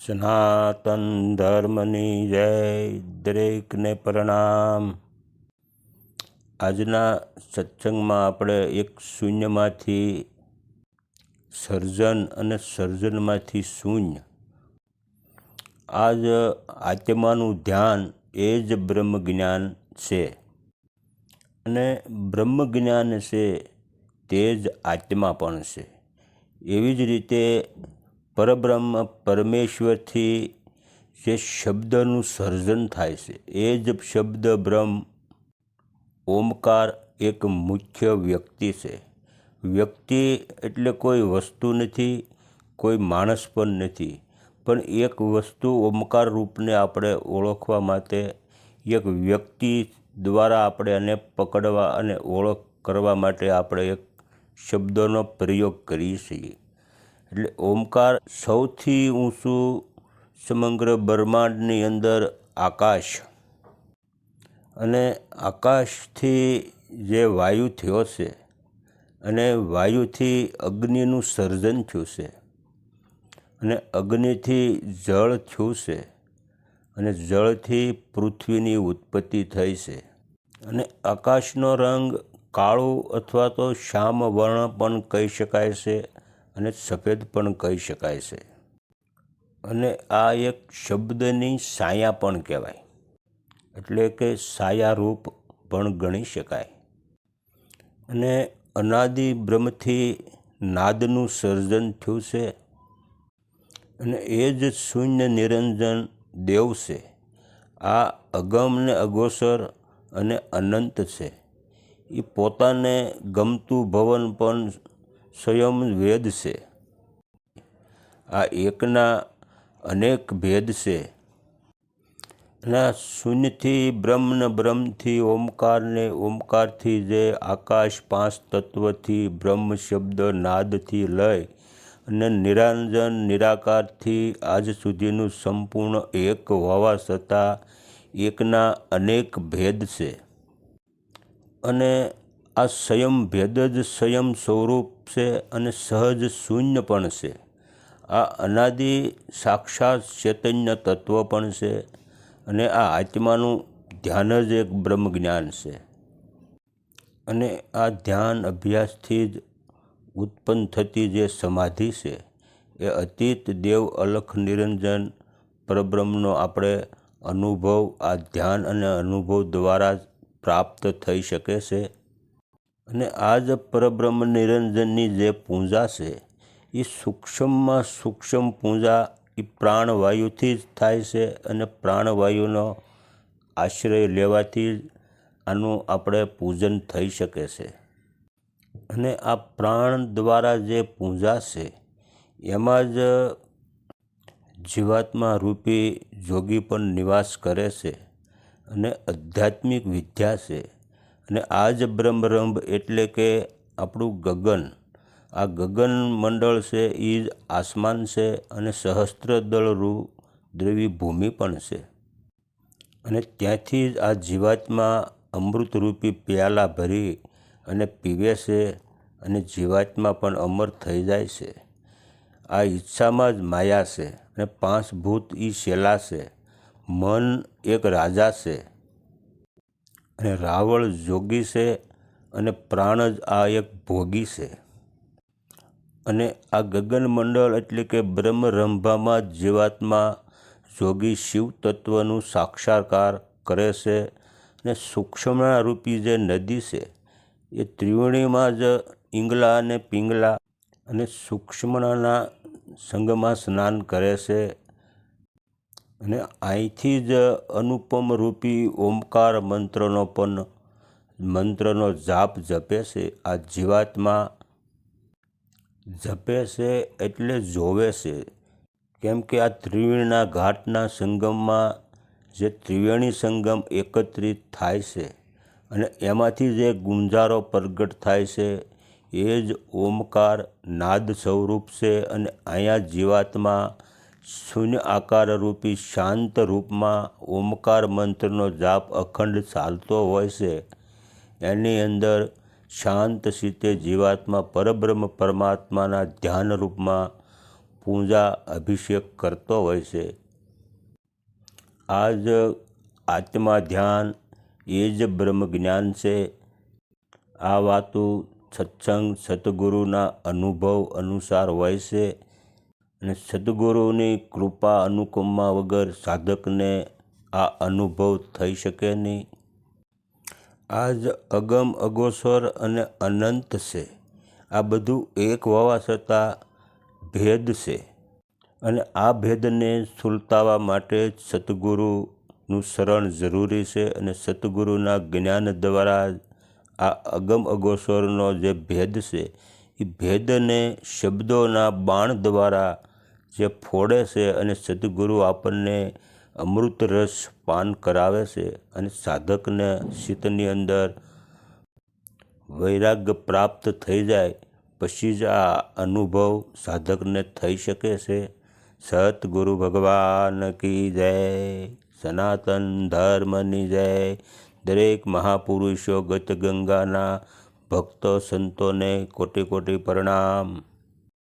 સનાતન ધર્મની જય દરેકને પ્રણામ આજના સત્સંગમાં આપણે એક શૂન્યમાંથી સર્જન અને સર્જનમાંથી શૂન્ય આજ આત્માનું ધ્યાન એ જ બ્રહ્મ જ્ઞાન છે અને બ્રહ્મ જ્ઞાન છે તે જ આત્મા પણ છે. એવી જ રીતે પરબ્રહ્મ પરમેશ્વરથી જે શબ્દનું સર્જન થાય છે, એ જ શબ્દ બ્રહ્મ, ઓમકાર એક મુખ્ય વ્યક્તિ છે. વ્યક્તિ એટલે કોઈ વસ્તુ નથી, કોઈ માણસ પણ નથી. પણ એક વસ્તુ ઓમકાર રૂપને આપણે ઓળખવા માટે એક વ્યક્તિ દ્વારા આપણે એને પકડવા અને ઓળખ કરવા માટે આપણે એક શબ્દોનો પ્રયોગ કરીએ છીએ. એટલે ઓમકાર સૌથી ઊંચું સમગ્ર બ્રહ્માંડની અંદર આકાશ. અને આકાશથી જે વાયુ થયો છે અને વાયુથી અગ્નિનું સર્જન થયું છે અને અગ્નિથી જળ થયું છે. અને જળથી પૃથ્વીની ઉત્પત્તિ થઈ છે. અને આકાશનો રંગ કાળું અથવા તો શ્યામ વર્ણ પણ કહી શકાય છે અને સફેદ પણ કહી શકાય છે. અને આ એક શબ્દની સાયા પણ કહેવાય. એટલે કે સાયારૂપ પણ ગણી શકાય. અને અનાદિ બ્રહ્મથી નાદનું સર્જન થયું છે. અને એ જ શૂન્ય નિરંજન દેવ છે આ અગમ ને અગોચર અને અનંત છે. એ પોતાને ગમતું ભવન પણ સ્વયં વેદ છે. આ એકના અનેક ભેદ છે. આ શૂન્યથી બ્રહ્મ ને બ્રહ્મથી ઓમકારને ઓમકારથી જે આકાશ પાંચ તત્વથી બ્રહ્મ શબ્દ નાદથી લઈ અને નિરાંજન નિરાકારથી આજ સુધીનું સંપૂર્ણ એક હોવા છતાં એકના અનેક ભેદ છે. અને આ સ્વયં ભેદ જ સ્વયં સ્વરૂપ છે અને સહજ શૂન્ય પણ છે. આ અનાદિ સાક્ષાત ચૈતન્ય તત્વ પણ છે અને આ આત્માનું ધ્યાન જ એક બ્રહ્મ જ્ઞાન છે. અને આ ધ્યાન અભ્યાસથી જ ઉત્પન્ન થતી જે સમાધિ છે, એ અતીત દેવ અલખ નિરંજન પરબ્રહ્મનો આપણે અનુભવ, આ ધ્યાન અને અનુભવ દ્વારા જ પ્રાપ્ત થઈ શકે છે. અને આ જ પરબ્રહ્મ નિરંજનની જે પૂજા છે, એ સૂક્ષ્મમાં સૂક્ષ્મ પૂજા એ પ્રાણવાયુથી જ થાય છે અને પ્રાણવાયુનો આશ્રય લેવાથી જ આનું આપણે પૂજન થઈ શકે છે. અને આ પ્રાણ દ્વારા જે પૂજા છે, એમાં જ જીવાત્મા રૂપી જોગી પણ નિવાસ કરે છે અને આધ્યાત્મિક વિદ્યા છે. અને આ જ બ્રહ્મરંભ એટલે કે આપણું ગગન, આ ગગન મંડળ છે એ જ આસમાન છે અને સહસ્ત્ર રૂ દ્રવી ભૂમિ પણ છે. અને ત્યાંથી જ આ જીવાત્મા અમૃતરૂપી પ્યાલા ભરી અને પીવે છે અને જીવાત્મા પણ અમર થઈ જાય છે. આ ઈચ્છામાં જ માયા છે અને પાંચ ભૂત એ શેલા છે. મન એક રાજા છે. અને રાવળ જોગી છે અને પ્રાણ જ આ એક ભોગી છે. અને આ ગગનમંડળ એટલે કે બ્રહ્મરંભામાં જીવાત્મા જોગી શિવ તત્વનું સાક્ષાત્કાર કરે છે અને સૂક્ષ્મના રૂપી જે નદી છે એ ત્રિવેણીમાં જ ઈંગલા અને પિંગલા અને સૂક્ષ્મના સંગમાં સ્નાન કરે છે. અને અહીંથી જ અનુપમ રૂપી ઓમકાર મંત્રનો પણ મંત્રનો જાપ જપે છે. આ જીવાત્મા જપે છે એટલે જોવે છે. કેમ કે આ ત્રિવેણીના ઘાટના સંગમમાં જે ત્રિવેણી સંગમ એકત્રિત થાય છે. અને એમાંથી જે ગુંજારો પ્રગટ થાય છે, એ જ ઓમકાર, નાદ સ્વરૂપ છે અને અહીંયા જીવાત્મા શૂન્ય આકાર રૂપી શાંત રૂપમાં ઓમકાર મંત્રનો જાપ અખંડ ચાલતો હોય છે. એની અંદર શાંત ચિત્તે જીવાત્મા પરબ્રહ્મ પરમાત્માના ધ્યાન રૂપમાં પૂજા અભિષેક કરતો હોય છે. આ જ આત્મા ધ્યાન એ જ બ્રહ્મ જ્ઞાન છે. આ વાતો સત્સંગ સદગુરુના અનુભવ અનુસાર હોય છે અને સદગુરુની કૃપા અનુકંપા વગર સાધકને આ અનુભવ થઈ શકે નહીં. આ જ અગમ અગોસર અને અનંત છે. આ બધું એક હોવા છતાં ભેદ છે અને આ ભેદને સુલતાવા માટે જ સદગુરુનું શરણ જરૂરી છે અને સદગુરુના જ્ઞાન દ્વારા આ અગમ અગોસરનો જે ભેદ છે, એ ભેદને શબ્દોના બાણ દ્વારા જે ફોડે છે અને સદગુરુ આપણને અમૃત રસ પાન કરાવે છે અને સાધકને ચિત્તની અંદર વૈરાગ્ય પ્રાપ્ત થઈ જાય, પછી જ આ અનુભવ સાધકને થઈ શકે છે. સતગુરુ ભગવાન કી જય. સનાતન ધર્મની જય દરેક મહાપુરુષો ગતગંગાના ભક્તો સંતોને કોટી કોટી પ્રણામ.